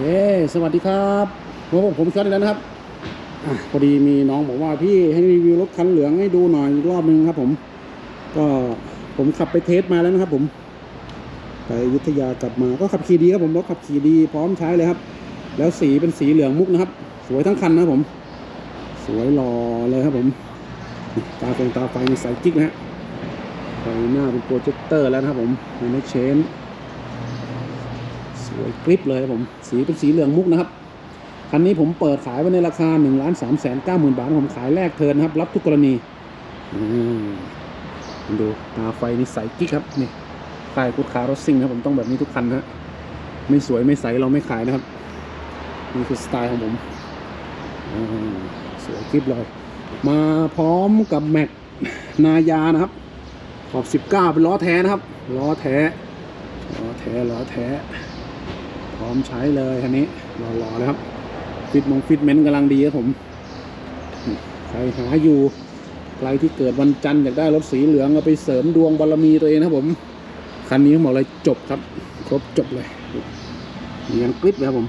เย้สวัสดีครับผมผมช็อตอีกแล้วนะครับอะพอดีมีน้องบอกว่าพี่ให้รีวิวรถคันเหลืองให้ดูหน่อยอีกรอบนึงครับ ผม ก็ผมขับไปเทสมาแล้วนะครับ ผม ไปยุทธยากลับมาก็ขับขี่ดีครับผมรถขับขี่ดีพร้อมใช้เลยครับ แล้วสีเป็นสีเหลืองมุกนะครับ สวยทั้งคันนะผม สวยหล่อเลยครับ ผมตาไฟตาไฟมีสายกิ๊กนะฮะไฟหน้าเป็นโปรเจคเตอร์แล้วนะครับ ผมในเชน สวยกริบเลยครับผม สีเป็นสีเหลืองมุกนะครับ คันนี้ผมเปิดขายไว้ในราคา1นึ่งล้านสามแสนเก้าหมื่นบาท ผมขายแรกเทินนะครับ รับทุกกรณีอืมดูตาไฟนี่ใสกิ๊กครับนี่ค่ายกุดคารถซิ่งนะผมต้องแบบนี้ทุกคันนะฮะไม่สวยไม่ใสเราไม่ขายนะครับ นี่คือสไตล์ของผมอ่าสวยกริบเลย มาพร้อมกับแม็กนายานะครับ ขอบ 19 เป็นล้อแท้นะครับ ล้อแท้ ล้อแท้ ล้อแท้ พร้อมใช้เลยคันนี้รอๆเลยครับ ฟิตมงฟิตเมนต์กำลังดีครับผมใครหาอยู่ใครที่เกิดวันจันทร์อยากได้รถสีเหลืองเอาไปเสริมดวงบารมีตัวเองนะครับผมคันนี้ผมบอกเลยจบครับ ครบจบเลยเนียนกริบเลยครับผม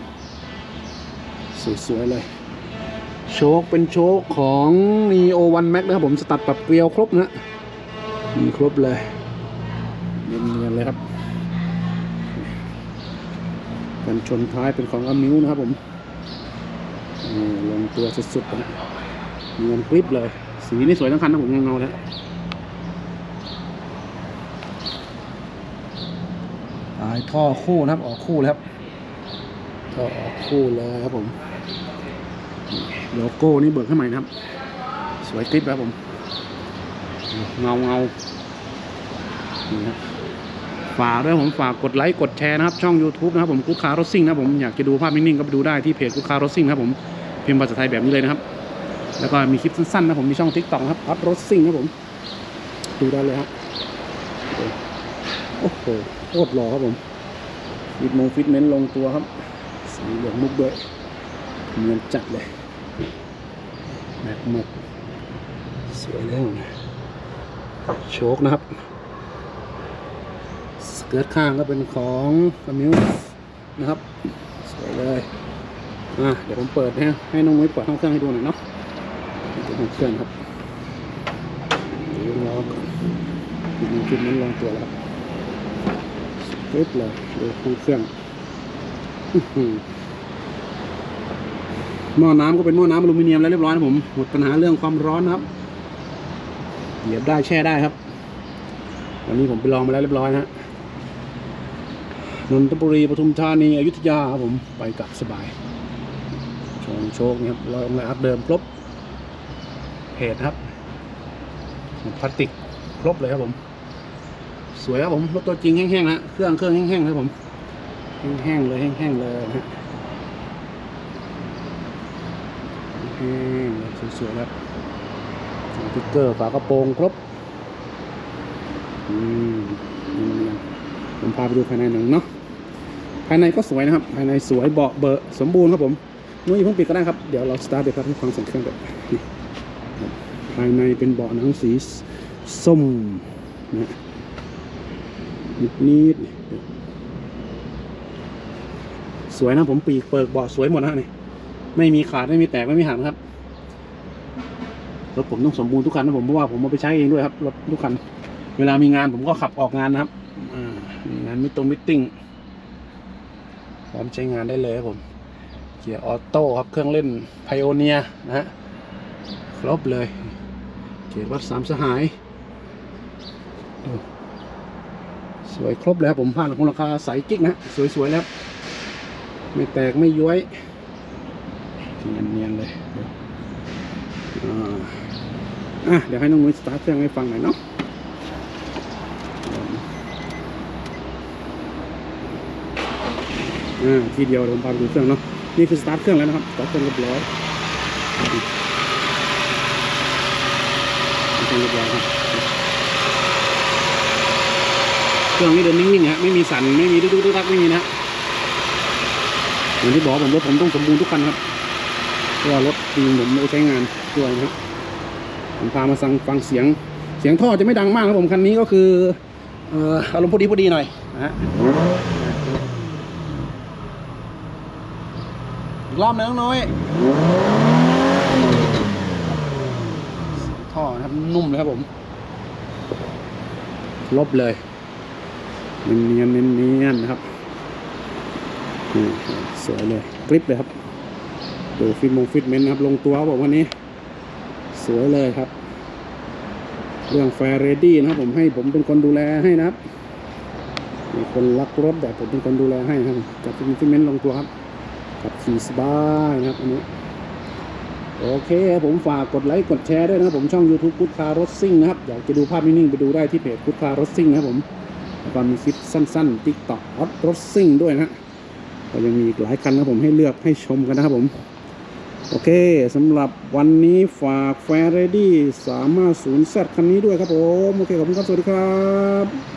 สวยๆเลยโชคเป็นโชคของ Neo One Max นะครับผมสตัดปรับเกลียวครบนะมีครบเลยเนียนๆเลยครับ กันชนท้ายเป็นของอามิวนะครับผมนี่ลงตัวสุดๆนะเงินกริบเลย สีนี่สวยทั้งคันนะผมเงาๆแล้วตายท่อคู่นะครับ ออกคู่แล้วครับท่อออกคู่เลยครับผม โลโก้นี่เบิกให้ใหม่นะครับ สวยกริบครับผม เงาเงาๆนี่ครับ ฝากด้วยผมฝากกดไลค์กดแชร์นะครับ ช่อง YouTube นะครับผมกุ๊กคารถซิ่งนะผมอยากจะดูภาพนิ่งๆก็ไปดูได้ที่เพจกุ๊กคารถซิ่งนะครับผมพิมพ์ภาษาไทยแบบนี้เลยนะครับ แล้วก็มีคลิปสั้นๆนะผมมีช่องทิกตอกนะครับอัพรถซิ่งนะผม ดูได้เลยครับโอ้โหโคตรหล่อครับผมฟิตมงฟิตเมนต์ลงตัวครับสีเหลืองมุกด้วยเนียนจัดเลยแม็กหมดสวยเลยครับโชคนะครับ เกิร์ตข้างก็เป็นของกมิวนะครับสวยเลยอะเดี๋ยวผมเปิดให้ให้น้องมุ้ยเปิดห้องเครื่องให้ดูหน่อยเนาะห้องเครื่องครับเดี๋ยวรอก่อนจุดจุดนั้นลงตัวแล้วครับเกิร์ตเลยดูห้องเครื่องหม้อน้ำก็เป็นหม้อน้ำอลูมิเนียมแล้วเรียบร้อยนะผมหมดปัญหาเรื่องความร้อนนะครับเหยียบได้แช่ได้ครับวันนี้ผมไปลองมาแล้วเรียบร้อยนะฮะ นนทบุรีปทุมธานีอยุธยาครับผมไปกลับสบายโชงโชคนี่ครับรอยองค์อัพเดิมครบเพจครับพลาสติกครบเลยครับผม สวยครับผมรถตัวจริงแห้งๆนะเครื่องเครื่องแห้งๆครับผมแห้งๆเลยแห้งๆเลยฮะแห้งๆเลยสวยๆครับสติ๊กเกอร์ฝากระโปรงครบอืมเนียนๆผมพาไปดูภายในหนึ่งเนาะ ภายในก็สวยนะครับ ภายในสวยเบาะเบอะสมบูรณ์ครับผมนุ้ยเพิ่งปิดก็ได้ครับ เดี๋ยวเราสตาร์ทเดี๋ยวครับให้ฟังเสียงเครื่องแบบภายในเป็นเบาะหนังสีส้มนะนิดนิดๆสวยนะผมปีกเปิกเบาะสวยหมดนะนี่ไม่มีขาดไม่มีแตกไม่มีหักนะครับรถผมต้องสมบูรณ์ทุกคันนะผมเพราะว่าผมเอาไปใช้เองด้วยครับรถทุกคัน เวลามีงานผมก็ขับออกงานนะครับงานมิตรงมิตติ้ง พร้อมใช้งานได้เลยครับผม เกียร์ออโต้ครับเครื่องเล่นไพโอเนียนะฮะครบเลย เกียร์วัดสามสหายดูสวยครบเลยครับผมผ่านของราคาใสกิ๊กนะสวยๆแล้ว ไม่แตกไม่ย้วยเนียนๆเลยอ่าเดี๋ยวให้น้องนุ้ยสตาร์ทเครื่องให้ฟังหน่อยเนาะ อ่าทีเดียวเดี๋ยวผมพาไปดูเครื่องเนาะนี่คือสตาร์ทเครื่องแล้วนะครับสตาร์ทเครื่องเรียบร้อยเครื่องเรียบร้อยครับเครื่องนี้เดินนิ่งๆฮะไม่มีสั่นไม่มีดุ๊กดุ๊กดักไม่มีนะฮะอย่างที่บอกผมรถผมต้องสมบูรณ์ทุกคันครับเพราะว่ารถจริงผมไม่ใช้งานด้วยนะครับผมพามาฟังฟังเสียงเสียงท่อจะไม่ดังมากครับผมคันนี้ก็คืออารมณ์พอดีพอดีหน่อยนะฮะ รอบนึงน้องน้อยท่อนะครับนุ่มเลยครับผม ลบเลยเนียนๆเนียนๆนะครับสวยเลยกริปเลยครับดูฟิตมงฟิตเมนต์นะครับ ลงตัวบผมวันนี้ สวยเลยครับ เรื่องแฟร์เรดี้นะครับผมให้ผมเป็นคนดูแลให้นะครับมีคนรักรถแต่ผมเป็นคนดูแลให้ครับจัดฟิตฟิตเมนต์ลงตัวครับ ขับขี่สบายนะครับอันนี้โอเคผมฝากกดไลค์กดแชร์ด้วยนะครับผมช่อง YouTube กุ๊ดคารถซิ่งนะครับอยากจะดูภาพนิ่งๆไปดูได้ที่เพจกุ๊ดคารถซิ่งนะครับผมแล้วก็มีคลิปสั้นๆ TikTok ฮอตรถซิ่งด้วยนะก็ยังมีอีกหลายคันนะผมให้เลือกให้ชมกันนะครับผม โอเคสำหรับวันนี้ฝากแฟร์เรดี้350 Z คันนี้ด้วยครับผม โอเคขอบคุณครับ สวัสดีครับ